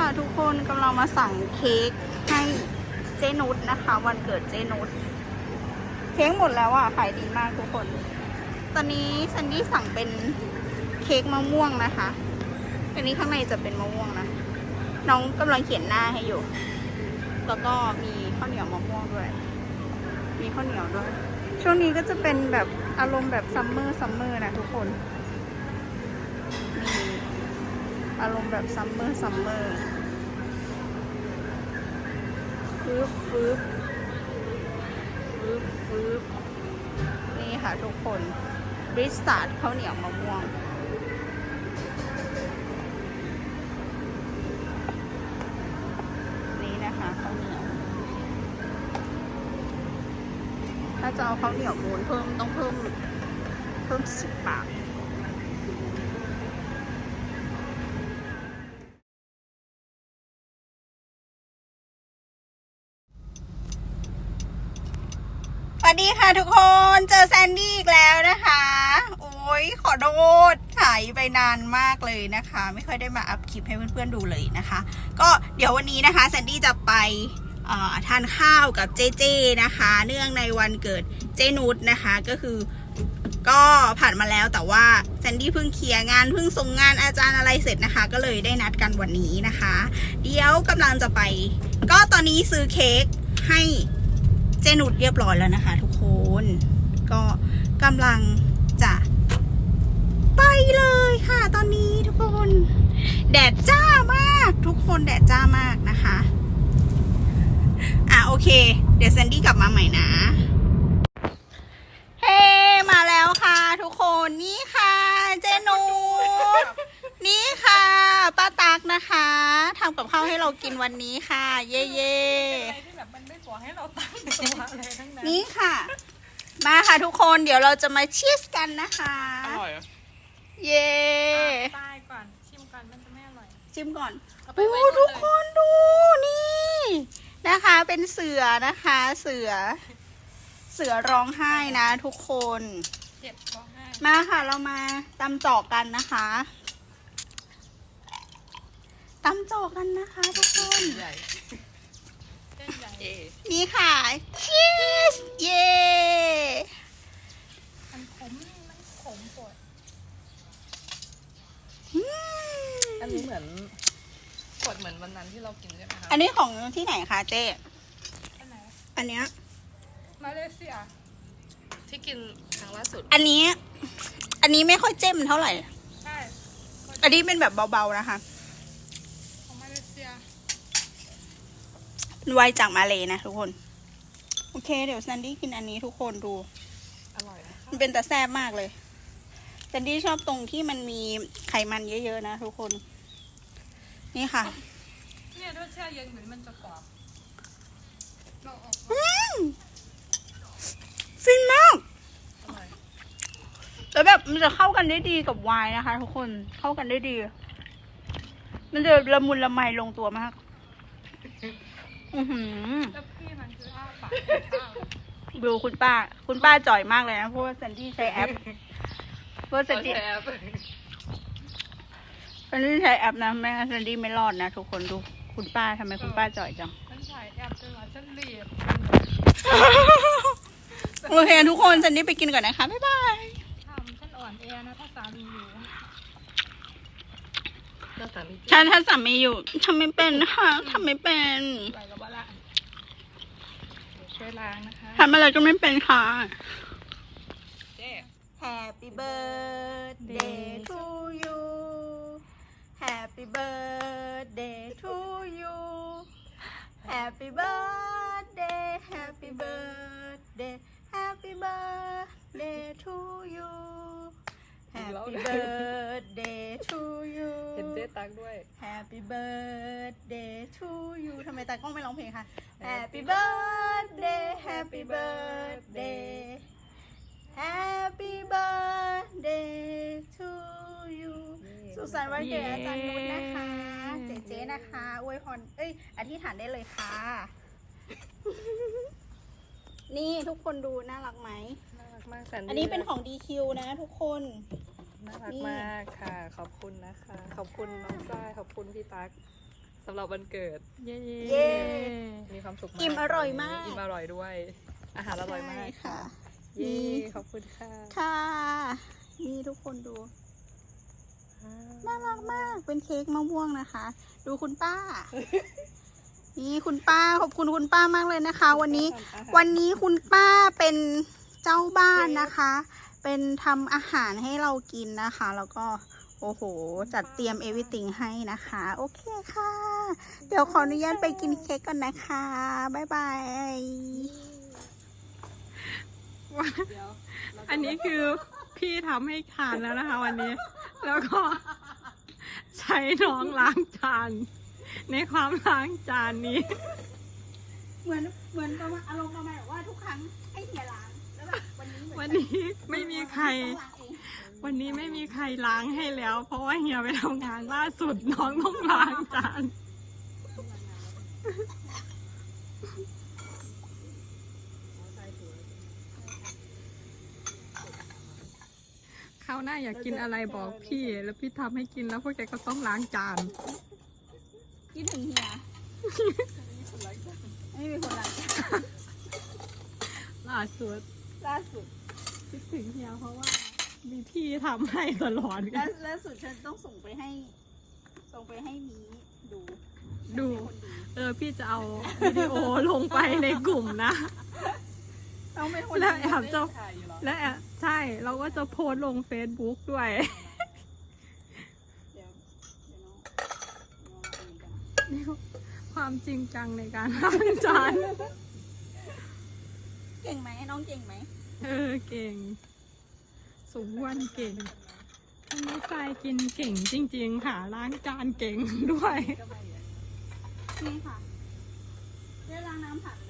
ค่ะทุกคนกำลังมาสั่งเค้กให้เจนุชนะคะ วันเกิดเจนุชเค้กหมดแล้วอะขายดีมากทุกคน ตอนนี้ซันดี้สั่งเป็นเค้กมะม่วงนะคะ อันนี้ข้างในจะเป็นมะม่วงนะ น้องกำลังเขียนหน้าให้อยู่ แล้วก็มีข้าวเหนียวมะม่วงด้วย มีข้าวเหนียวด้วย ช่วงนี้ก็จะเป็นแบบอารมณ์แบบซัมเมอร์ซัมเมอร์นะทุกคน มี อารมณ์แบบซัมเมอร์ซัมเมอร์ฟืบฟืบฟืบฟืบนี่ค่ะทุกคนบริสตาร์ดข้าวเหนียวมะม่วง นี่นะคะข้าวเหนียว ถ้าจะเอาข้าวเหนียวมูนเพิ่มต้องเพิ่มเพิ่มสิบบาท วัสดีค่ะทุกคนเจอแซนดี้อีกแล้วนะคะ โอ้ยขอโทษหายไปนานมากเลยนะคะ ไม่ค่อยได้มาอัพคลิปให้เพื่อนๆดูเลยนะคะ ก็เดี๋ยววันนี้นะคะแซนดี้จะไปทานข้าวกับเจเจนะคะ เนื่องในวันเกิดเจนุชนะคะ ก็คือก็ผ่านมาแล้วแต่ว่าแซนดี้เพิ่งเคลียร์งานเพิ่งส่งงานอาจารย์อะไรเสร็จนะคะ ก็เลยได้นัดกันวันนี้นะคะ เดี๋ยวกำลังจะไป ก็ตอนนี้ซื้อเค้กให้ เจนุดเรียบร้อยแล้วนะคะ ทุกคน ก็กำลังจะไปเลยค่ะ ตอนนี้ทุกคน แดดจ้ามาก ทุกคนแดดจ้ามากนะคะ อะโอเค เดี๋ยวแซนดี้กลับมาใหม่นะ เฮ้ มาแล้วค่ะ ทุกคนนี่ค่ะ เจนุด นี่ค่ะป้าตักนะคะทำกับข้าวให้เรากินวันนี้ค่ะ เย่เย่อะไรที่แบบมันไม่บอกให้เราตั้งตัวอะไรทั้งนั้นนี่ค่ะ มาค่ะทุกคนเดี๋ยวเราจะมาชีสกันนะคะ อร่อยอะเย่ตายก่อนชิมก่อนมันจะไม่อร่อยจิ้มก่อนเอาไปโอ้ไว้ทุนู่กนคเลยนดูนี่นะคะ เป็นเสือนะคะ เสือ เสือร้องไห้นะ ทุกคน เจ็บร้องไห้มาค่ะเรามาตำจอกกันนะคะ ตำจอกกันนะคะทุกคน ใหญ่เต้นใหญ่เอนี่ค่ะชีสเย่มันขมมันขมปวดอืมอันนี้เหมือนขวดเหมือนวันนั้นที่เรากินใช่ไหมคะอันนี้ของที่ไหนคะเจ๊อันไหนอันเนี้ย มาเลเซียที่กินครั้งล่าสุดอันนี้ อันนี้ไม่ค่อยเจ้มเท่าไหร่ ใช่อันนี้เป็นแบบเบาๆนะคะ ของมาเลเซีย ไวจากมาเลยนะทุกคน โอเค เดี๋ยวแซนดี้กินอันนี้ทุกคนดู อร่อยนะคะมันเป็นแต่แซ่บมากเลยแซนดี้ชอบตรงที่มันมีไขมันเยอะๆนะทุกคน นี่ค่ะ เนี่ยถ้าแช่เย็นเหมือนมันจะกรอบเราออกอืมฟินมากอร่อยแล้วแบบมันจะเข้ากันได้ดีกับไวน์นะคะ ทุกคนเข้ากันได้ดี มันจะละมุนละไมลงตัวมาก อือหือแล้วพี่มันคืออ้าปากอ้าวดูคุณป้า คุณป้าจ่อยมากเลยนะเพราะว่าแซนดี้ใช้แอปเพราะว่าแซนดี้แซ่บแซนดี้ใช้แอปนะไม่งั้นแซนดี้ไม่รอดนะทุกคนดูคุณป้าทำไมคุณป้าจ่อยจังฉันถ่ายแอบจนว่าฉันเรียบโอเคทุกคนแซนดี้ไปกินก่อนนะคะบ๊ายบายทำฉันอ่อนแอนะถ้าสามีอยู่แล้วสามี ถ้าถ้าสามีอยู่ทำไม่เป็นนะคะทำไม่เป็นไหลกับว่าละเดี๋ยว ช่วยล้างนะคะ ทำอะไรก็ไม่เป็นค่ะเจ๊ Happy birthday to you Happy birthday to you Happy birthday Happy birthday Happy birthday to you Happy birthday to you เห็นเจ๊ตักด้วย Happy birthday to you ทำไมตากล้องไม่ร้องเพลงคะ Happy birthday Happy birthday Happy birthday to you สุขสันต์วันเกิดอาจารย์นุชนะคะ เจเจนะคะอวยพรเอ้ย อธิษฐานได้เลยค่ะ นี่ทุกคนดูน่ารักไหมน่ารักมากแซนดี้อันนี้เป็นของ DQ นะทุกคน น่ารักมากค่ะ ขอบคุณนะคะ ขอบคุณน้องฝ้ายขอบคุณพี่ตักสำหรับวันเกิด เย้เย้ มีความสุขมากอิ่มอร่อยมาก อิ่มอร่อยด้วย อาหารอร่อยมากใช่ค่ะ เย้นี่ขอบคุณค่ะ ค่ะ นี่ทุกคนดู น่ารักมาก เป็นเค้กมะม่วงนะคะ ดูคุณป้า นี่คุณป้าขอบคุณคุณป้ามากเลยนะคะ วันนี้ วันนี้คุณป้าเป็นเจ้าบ้านนะคะ เป็นทำอาหารให้เรากินนะคะ แล้วก็โอ้โห จัดเตรียมเอวิติงให้นะคะ โอเคค่ะ เดี๋ยวขออนุญาตไปกินเค้กก่อนนะคะบ๊ายบายอันนี้คือพี่ทำให้ทานแล้วนะคะ วันนี้ แล้วก็ใช้น้องล้างจาน ในความล้างจานนี้ เหมือนเหมือนประมาณอารมณ์ประมาณแบบว่าทุกครั้งให้เฮียล้างแล้ วแบบวันนี้เหมือนวันนี้ไม่มีใครต้องล้างเองวันนี้ไม่มีใครล้างให้แล้ว เพราะว่าเฮียไปทำงานล่าสุดน้องต้องล้างจานข้าวหน้าอยากกินอะไรบอกพี่แล้วพี่ทำให้กินแล้วพวกแกก็ต้องล้างจานคิดถึงเฮียไม่มีคนล้างจานล่าสุด ล่าสุดคิดถึงเฮียเพราะว่า มีพี่ทำให้ตลอดล่าล่าสุดฉันต้องส่งไปให้ ส่งไปให้มีดูดูเป็นคนดีเออพี่จะเอาวิดีโอลงไปในกลุ่มนะ ต้องเป็นคนแล้วดีแอบจะ ถ่ายอยู่เหรอและแอบใช่เราก็จะโพสต์ลง Facebook ด้วย เดี๋ยวเดี๋ยวน้องน้องเอาเองกันนี่ความจริงจังในการล้างจาน เก่งไหมน้องเก่งไหมเออเก่ง สูงอ้วันเก่งอันนี้ทรายกินเก่งจริง ๆ ค่ะล้างจานเก่งด้วย นี่ค่ะได้ล้างน้ำผักเลย